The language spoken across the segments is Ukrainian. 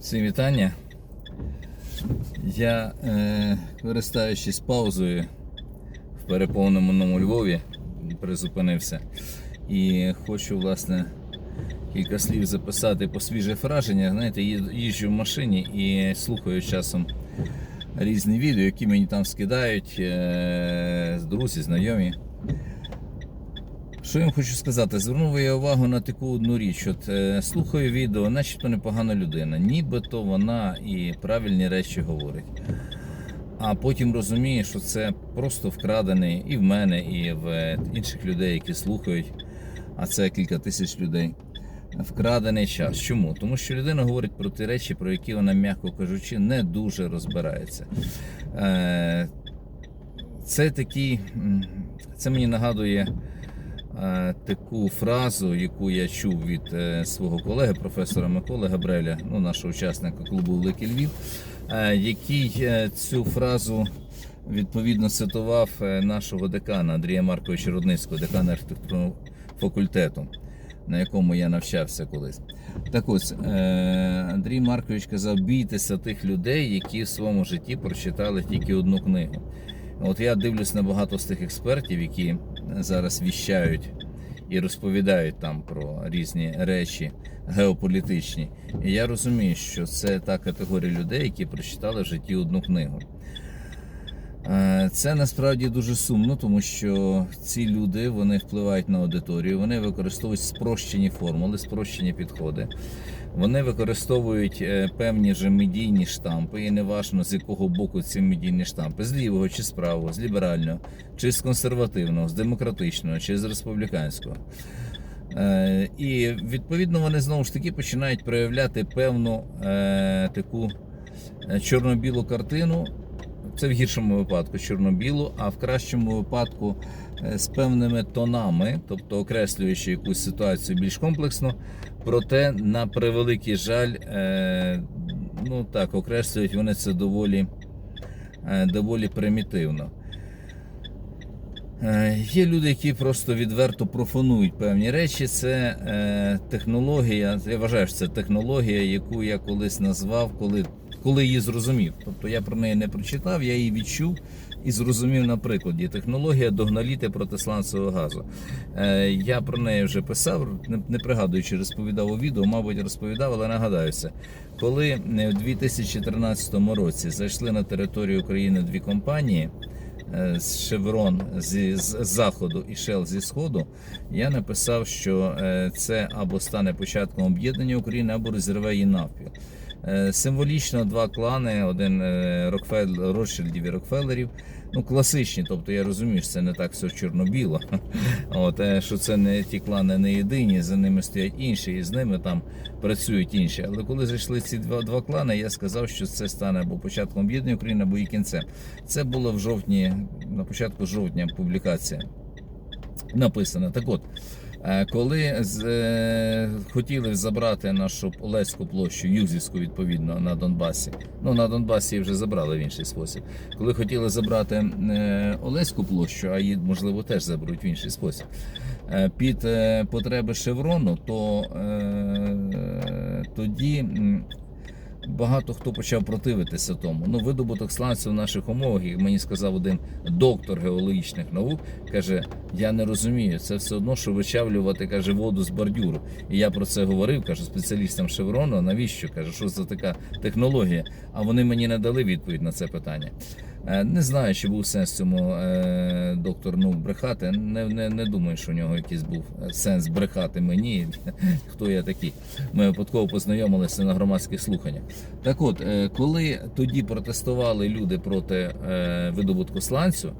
Всім вітання. Я, е, користуючись паузою в переповненому Львові, призупинився і хочу, власне, кілька слів записати по свіже враження. Знаєте, їжджу в машині і слухаю часом різні відео, які мені там скидають е, друзі, знайомі. Що я хочу сказати? Звернув я увагу на таку одну річ. От е, слухаю відео, начебто непогана людина, нібито вона і правильні речі говорить. А потім розумію, що це просто вкрадений і в мене, і в е, інших людей, які слухають, а це кілька тисяч людей. Вкрадений час. Чому? Тому що людина говорить про ті речі, про які вона, м'яко кажучи, не дуже розбирається. Е, Це такий, це мені нагадує таку фразу, яку я чув від е, свого колеги, професора Миколи Габреля, ну, нашого учасника клубу Великий Львів, е, який е, цю фразу відповідно цитував е, нашого декана Андрія Марковича Рудницького, декана архітектурного факультету, на якому я навчався колись. Так ось, е, Андрій Маркович казав: бійтеся тих людей, які в своєму житті прочитали тільки одну книгу. От я дивлюсь на багато з тих експертів, які зараз віщають і розповідають там про різні речі геополітичні. І я розумію, що це та категорія людей, які прочитали в житті одну книгу. Е, Це насправді дуже сумно, тому що ці люди вони впливають на аудиторію, вони використовують спрощені формули, спрощені підходи. Вони використовують е, певні же медійні штампи, і неважно з якого боку ці медійні штампи, з лівого чи з правого, з ліберального, чи з консервативного, з демократичного, чи з республіканського. Е, І відповідно вони знову ж таки починають проявляти певну таку чорно-білу картину. Це в гіршому випадку чорно-білу, а в кращому випадку е, з певними тонами, тобто окреслюючи якусь ситуацію більш комплексно, проте на превеликий жаль, е, ну так, окреслюють вони це доволі, е, доволі примітивно. Є люди, які просто відверто профанують певні речі. Це технологія. Я вважаю, що це технологія, яку я колись назвав, коли, коли її зрозумів. Тобто я про неї не прочитав, я її відчув і зрозумів на прикладі. Технологія догналіти протисланцевого газу. Е, я про неї вже писав, не, не пригадую, розповідав у відео, мабуть, розповідав, але нагадаюся. Коли е, в 2013 році зайшли на територію України дві компанії е, з Шеврон зі з заходу і Shell зі сходу, я написав, що е, це або стане початком об'єднання України, або розірве її навпіл. Е, Символічно два клани: один е, Рокфел, Ротшильдів і Рокфеллерів. Ну, класичні, тобто я розумію, що це не так все чорно-біло. От, е, що це не ті клани не єдині, за ними стоять інші, і з ними там працюють інші. Але коли зайшли ці два, два клани, я сказав, що це стане або початком об'єднання України, або її кінцем. Це було в жовтні, на початку жовтня публікація написана. Так от, коли з, е, хотіли забрати нашу Олеську площу, Юзівську, відповідно, на Донбасі, ну на Донбасі вже забрали в інший спосіб. Коли хотіли забрати е, Олеську площу, а її, можливо, теж заберуть в інший спосіб. е, Під е, потреби Шеврону, то е, тоді багато хто почав противитися тому. Ну, видобуток сланців в наших умовах, як мені сказав один доктор геологічних наук, каже: я не розумію, це все одно, що вичавлювати каже, воду з бордюру. І я про це говорив, кажу спеціалістам Шеврону. Навіщо? каже, що це така технологія? А вони мені не дали відповідь на це питання. Е, Не знаю, чи був сенс цьому е, доктору ну, брехати. Не, не, не думаю, що у нього якийсь був сенс брехати мені. Хто я такий? Ми випадково познайомилися на громадських слуханнях. Так от, е, коли тоді протестували люди проти видобутку сланцю,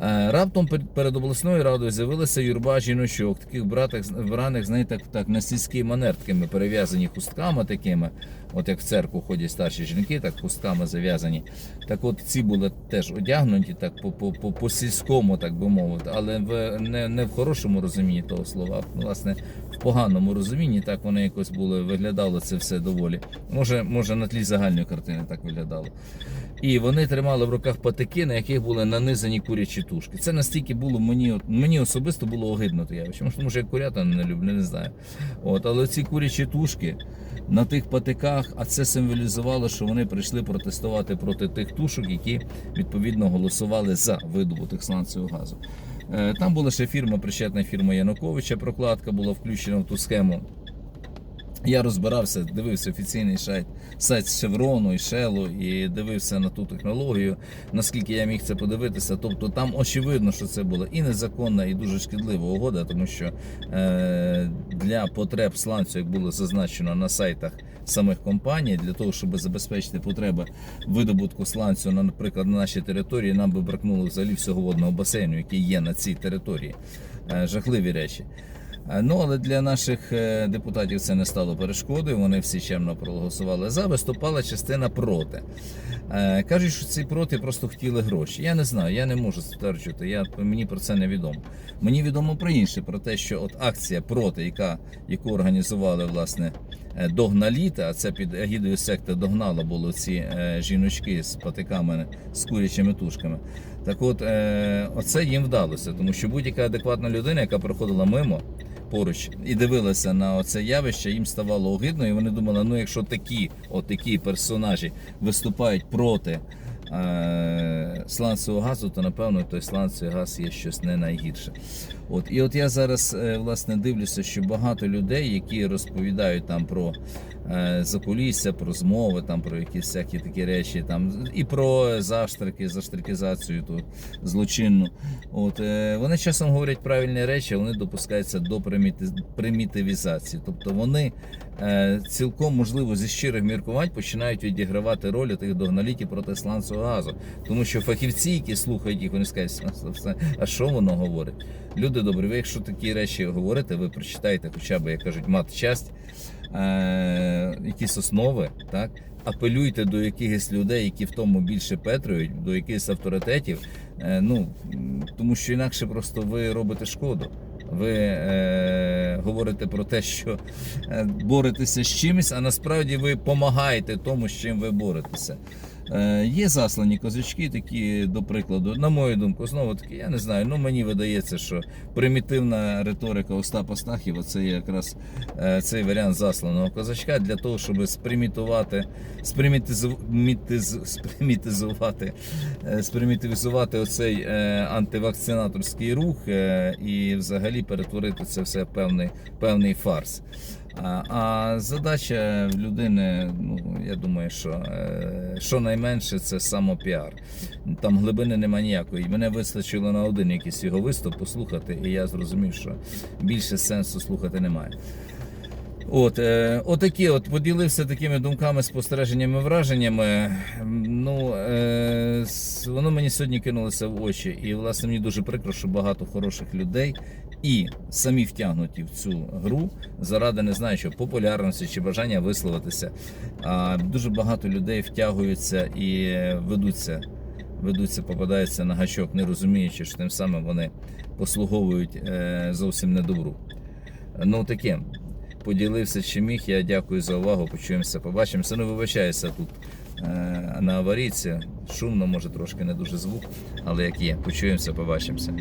раптом перед обласною радою з'явилася юрба жіночок, таких братих, вбраних, знаєте, так, так на сільський манер, такими перев'язані хустками такими, от як в церкву ходять старші жінки, так хустками зав'язані. Так от ці були теж одягнуті так по, по сільському, так би мовити, але в, не, не в хорошому розумінні того слова, а власне в поганому розумінні. Так вони якось були, виглядало це все доволі. Може, може на тлі загальної картини так виглядало. І вони тримали в руках патики, на яких були нанизані курячі тушки. Це настільки було мені, мені особисто було огидно то явище. Може, Тому що я курята не люблю, не знаю. От, але ці курячі тушки на тих патиках, а це символізувало, що вони прийшли протестувати проти тих тушок, які відповідно голосували за видобуток сланцевого газу. Е, Там була ще фірма, причетна фірма Януковича, прокладка була включена в ту схему. Я розбирався, дивився офіційний сайт, сайт Шеврону і Шелу і дивився на ту технологію, наскільки я міг це подивитися. Тобто там очевидно, що це була і незаконна, і дуже шкідлива угода, тому що е, для потреб сланцю, як було зазначено на сайтах самих компаній, для того, щоб забезпечити потреби видобутку сланцю, на, наприклад, на нашій території, нам би бракнуло взагалі всього водного басейну, який є на цій території. Е, жахливі речі. Е, Ну, але для наших е, депутатів це не стало перешкодою. Вони всі чемно проголосували за, виступала частина проти. Е, Кажуть, що ці проти просто хотіли гроші. Я не знаю, я не можу стверджувати. Я, мені про це не відомо. Мені відомо про інше, про те, що от акція проти, яка, яку організували власне догналіта, а це під егідою секти догнала були ці жіночки з патиками, з курячими тушками. Так от, оце їм вдалося, тому що будь-яка адекватна людина, яка проходила мимо поруч і дивилася на це явище, їм ставало огидно, і вони думали, ну якщо такі, от такі персонажі виступають проти е, сланцевого газу, то напевно той сланцевий газ є щось не найгірше. От і от я зараз е, власне дивлюся, що багато людей, які розповідають там про е, закулісся, про змови, там про якісь всякі такі речі, там і про заштрики, заштрикізацію ту злочинну. От е, вони часом говорять правильні речі, вони допускаються до приміти- примітивізації. Тобто вони цілком можливо зі щирих міркувань починають відігравати роль тих догналітів проти сланцевого газу. Тому що фахівці, які слухають їх, вони скажуть, «Все, все, а що воно говорить? Добрі, ви якщо такі речі говорите, ви прочитаєте хоча б, як кажуть, мат-часть, е, якісь основи, так? Апелюйте до якихось людей, які в тому більше петрують, до якихось авторитетів. Е, ну, тому що інакше просто ви робите шкоду. Ви е, говорите про те, що е, боретеся з чимось, а насправді ви допомагаєте тому, з чим ви боретеся. Е, є заслані козачки, такі, до прикладу, на мою думку, знову таки, я не знаю. Ну мені видається, що примітивна риторика Остапа Стахіва це якраз е, цей варіант засланого козачка для того, щоб спримітувати, спримітизу- спримітизувати, е, спримітивізувати оцей антивакцинаторський рух і взагалі перетворити це все в певний, певний фарс. А, а задача людини, ну я думаю, що е, що найменше це самопіар. Там глибини нема ніякої. Мене вистачило на один якийсь його виступ послухати, і я зрозумів, що більше сенсу слухати немає. От, е, отакі, от поділився такими думками, спостереженнями, враженнями. Ну, е, воно мені сьогодні кинулося в очі. І, власне, мені дуже прикро, що багато хороших людей і самі втягнуті в цю гру заради не знаю, що популярності чи бажання висловитися. А дуже багато людей втягуються і ведуться, ведуться, попадаються на гачок, не розуміючи, що тим самим вони послуговують е, зовсім не добру. Ну таке. Поділився чи міг. Я дякую за увагу. Почуємося, побачимося. Ну, вибачаюся тут е, на аварійці. Шумно, може трошки не дуже звук, але як є. Почуємося, побачимося.